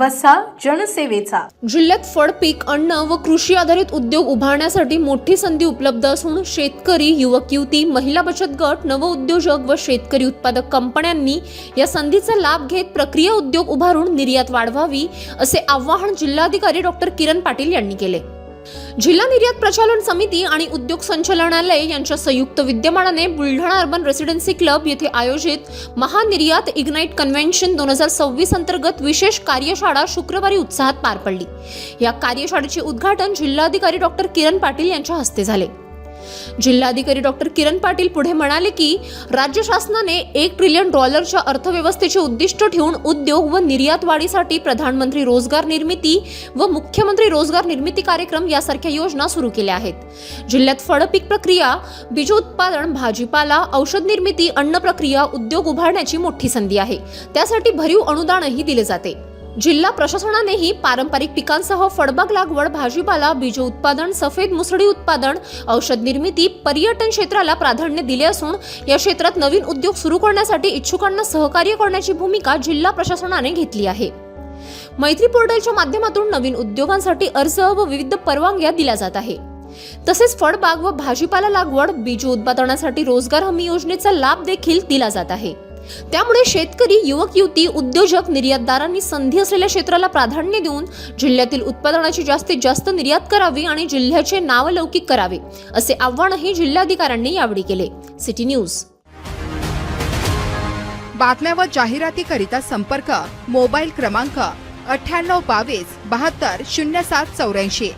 वसा जनसेवेचा. जिल्ह्यात फळ पीक अन्न व कृषी आधारित उद्योग उभारण्यासाठी मोठी संधी उपलब्ध असून शेतकरी युवक युवती महिला बचत गट नवउद्योजक व शेतकरी उत्पादक कंपन्यांनी या संधीचा लाभ घेत प्रक्रिया उद्योग उभारून निर्यात वाढवावी असे आवाहन जिल्हाधिकारी डॉक्टर किरण पाटील यांनी केले. जिल्हा निर्यात प्रचालन समिती आणि उद्योग संचालनालय यांच्या संयुक्त विद्यमानाने बुलढाणा अर्बन रेसिडेन्सी क्लब येथे आयोजित महानिर्यात इग्नाइट कन्व्हेन्शन दोन हजार सव्वीस अंतर्गत विशेष कार्यशाळा शुक्रवारी उत्साहात पार पडली. या कार्यशाळेचे उद्घाटन जिल्हाधिकारी डॉक्टर किरण पाटील यांच्या हस्ते झाले. जिल्हाधिकारी डॉक्टर किरण पाटील पुढे म्हणाले की राज्य शासनाने एक ट्रिलियन डॉलरच्या अर्थव्यवस्थेचे उद्दिष्ट ठेवून उद्योग व निर्यात वाढीसाठी प्रधानमंत्री रोजगार निर्मिती व मुख्यमंत्री रोजगार निर्मिती कार्यक्रम यासारख्या योजना सुरू केल्या आहेत. जिल्ह्यात फळपीक प्रक्रिया बीज उत्पादन भाजीपाला औषध निर्मिती अन्न प्रक्रिया उद्योग उभारण्याची मोठी संधी आहे. त्यासाठी भरीव अनुदानही दिले जाते. जिल्हा प्रशासनानेही पारंपरिक पिकांसह फळबाग लागवड भाजीपाला बीज उत्पादन सफेद मुसळी उत्पादन औषध निर्मिती पर्यटन क्षेत्राला प्राधान्य दिले असून या क्षेत्रात नवीन उद्योग सुरू करण्यासाठी इच्छुकांना सहकार्य करण्याची भूमिका जिल्हा प्रशासनाने घेतली आहे. मैत्री पोर्टलच्या माध्यमातून नवीन उद्योगांसाठी अर्ज व विविध परवानग्या दिल्या जात आहे. तसेच फळबाग व भाजीपाला लागवड बीज उत्पादनासाठी रोजगार हमी योजनेचा लाभ देखील दिला जात आहे. त्यामुळे शेतकरी युवक युवती उद्योजक निर्यातदारांनी संधी असलेल्या क्षेत्राला प्राधान्य देऊन जिल्ह्यातील उत्पादनाची जास्तीत जास्त निर्यात करावी आणि जिल्ह्याचे नावलौकिक करावे असे आव्हानही जिल्हाधिकाऱ्यांनी यावेळी केले. City news. बातम्या व जाहिरातीकरिता संपर्क मोबाईल क्रमांक अठ्ठ्याण्णव बावीस बहात्तर शून्य सात चौऱ्याऐंशी.